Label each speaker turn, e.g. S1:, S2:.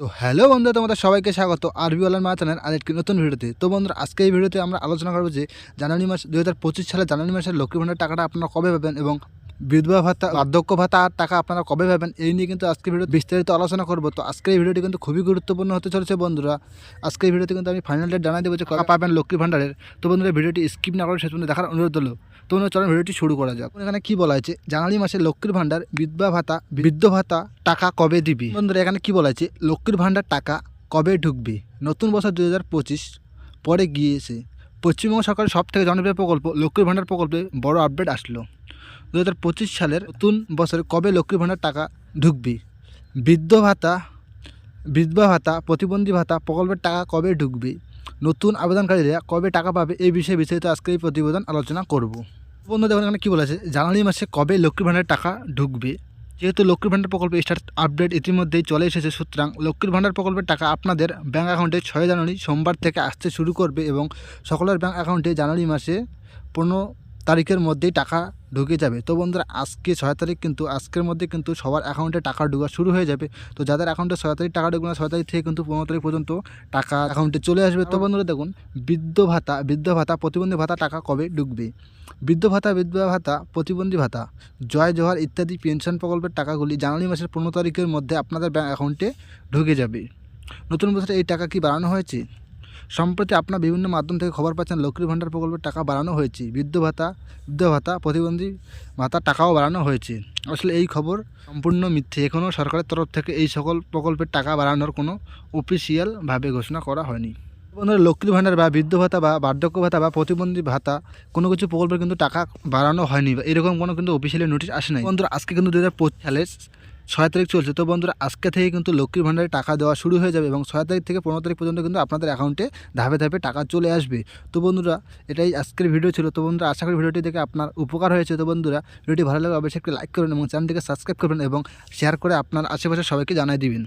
S1: তো হ্যালো বন্ধুরা, তোমাদের সবাইকে স্বাগত। আরবি মা চ্যানেল আরেকটি নতুন ভিডিওতে। তো বন্ধুরা, আজকে এই ভিডিওতে আমরা আলোচনা করব যে, জানুয়ারি মাস দু হাজার পঁচিশ সালে জানুয়ারি মাসের লক্ষ্মী ভাণ্ডার টাকাটা আপনারা কবে পাবেন এবং বিধবা ভাতা বার্ধক্য ভাতা আর টাকা আপনারা কবে পাবেন, এই নিয়ে কিন্তু আজকে ভিডিও বিস্তারিত আলোচনা করব। তো আজকের এই ভিডিওটি কিন্তু খুবই গুরুত্বপূর্ণ হতে চলেছে বন্ধুরা। আজকের এই ভিডিওতে কিন্তু আমি ফাইনাল ডেট জানাই দেবো যে কবে পাবেন লক্ষ্মী ভাণ্ডারের। তো বন্ধুরা, ভিডিওটি স্কিপ না করে পর্যন্ত দেখার অনুরোধ হলো। তো বন্ধুরা, চলুন ভিডিওটি শুরু করা যাক। এখানে কি বলা হয়েছে? জানুয়ারি মাসে লক্ষ্মীর ভাণ্ডার, বিধবা ভাতা, বৃদ্ধ ভাতা, টাকা কবে দিবি? বন্ধুরা, এখানে কি বলা হয়েছে? লক্ষ্মীর ভাণ্ডার টাকা কবে ঢুকবে? নতুন বছর দু হাজার পঁচিশ, পরে গিয়েছে। পশ্চিমবঙ্গ সরকারের সব থেকে জনপ্রিয় প্রকল্প, লক্ষ্মীর ভাণ্ডার প্রকল্পে বড় আপডেট আসলো। দু হাজার পঁচিশ সালের নতুন বছরে কবে লক্ষ্মীর ভাণ্ডার টাকা ঢুকবে? বৃদ্ধ ভাতা, বিধবা ভাতা, প্রতিবন্ধী ভাতা প্রকল্পের টাকা কবে ঢুকবে? নতুন আবেদনকারীরা কবে টাকা পাবে? এই বিষয়ে বিস্তারিত আজকে এই প্রতিবেদন আলোচনা করব। বন্ধু দেখুন এখানে কী বলেছে? জানুয়ারি মাসে কবে লক্ষ্মীর ভাণ্ডারের টাকা ঢুকবে? যেহেতু লক্ষ্মীর ভাণ্ডার প্রকল্পে স্টার্ট আপডেট ইতিমধ্যেই চলে এসেছে, সুতরাং লক্ষ্মীর ভাণ্ডার প্রকল্পের টাকা আপনাদের ব্যাঙ্ক অ্যাকাউন্টে ছয় জানুয়ারি সোমবার থেকে আসতে শুরু করবে এবং সকলের ব্যাঙ্ক অ্যাকাউন্টে জানুয়ারি মাসে পনেরো তারিখের মধ্যেই টাকা ঢুকে যাবে। তো বন্ধুরা, আজকে ছয় তারিখ কিন্তু, আজকের মধ্যে কিন্তু সবার অ্যাকাউন্টে টাকা ঢোকা শুরু হয়ে যাবে। তো যাদের অ্যাকাউন্টে ছয় তারিখ টাকা ঢুকবে না, ছয় তারিখ থেকে কিন্তু পনেরো তারিখ পর্যন্ত টাকা অ্যাকাউন্টে চলে আসবে। তো বন্ধুরা, দেখুন, বৃদ্ধ ভাতা বৃদ্ধ ভাতা, প্রতিবন্ধী ভাতা টাকা কবে ঢুকবে? বৃদ্ধ ভাতা বিধবা ভাতা, প্রতিবন্ধী ভাতা, জয় জোহার ইত্যাদি পেনশন প্রকল্পের টাকাগুলি জানুয়ারি মাসের পনেরো তারিখের মধ্যে আপনাদের ব্যাঙ্ক অ্যাকাউন্টে ঢুকে যাবে। নতুন বছরে এই টাকা কি বাড়ানো হয়েছে? সম্প্রতি আপনার বিভিন্ন মাধ্যম থেকে খবর পাচ্ছেন লক্ষ্মীর ভাণ্ডার প্রকল্পের টাকা বাড়ানো হয়েছে। বৃদ্ধ ভাতা বৃদ্ধ ভাতা, প্রতিবন্ধী ভাতা টাকাও বাড়ানো হয়েছে। আসলে এই খবর সম্পূর্ণ মিথ্যে। এখনও সরকারের তরফ থেকে এই সকল প্রকল্পের টাকা বাড়ানোর কোনো অফিসিয়ালভাবে ঘোষণা করা হয়নি। বন্ধুরা লক্ষ্মীর ভাণ্ডার বা বৃদ্ধ ভাতা বা বার্ধক্য ভাতা বা প্রতিবন্ধী ভাতা, কোনো কিছু প্রকল্পে কিন্তু টাকা বাড়ানো হয়নি বা এরকম কোনো কিন্তু অফিসিয়ালি নোটিশ আসে নাই। বন্ধুরা, আজকে কিন্তু দু সালের ছয় তারিখ চলছে। তো বন্ধুরা, আজকে থেকে কিন্তু লক্ষ্মীর ভাণ্ডারে টাকা দেওয়া শুরু হয়ে যাবে এবং ছয় তারিখ থেকে পনেরো তারিখ পর্যন্ত কিন্তু আপনাদের অ্যাকাউন্টে ধাপে ধাপে টাকা চলে আসবে। তো বন্ধুরা, এটাই আজকের ভিডিও ছিল। তো বন্ধুরা, আশা করি ভিডিওটি দেখে আপনার উপকার হয়েছে। তো বন্ধুরা ভিডিওটি ভালো লাগলে অবশ্যই একটি লাইক করুন এবং চ্যানেলটিকে সাবস্ক্রাইব করবেন এবং শেয়ার করে আপনার আশেপাশে সবাইকে জানাই দিবেন।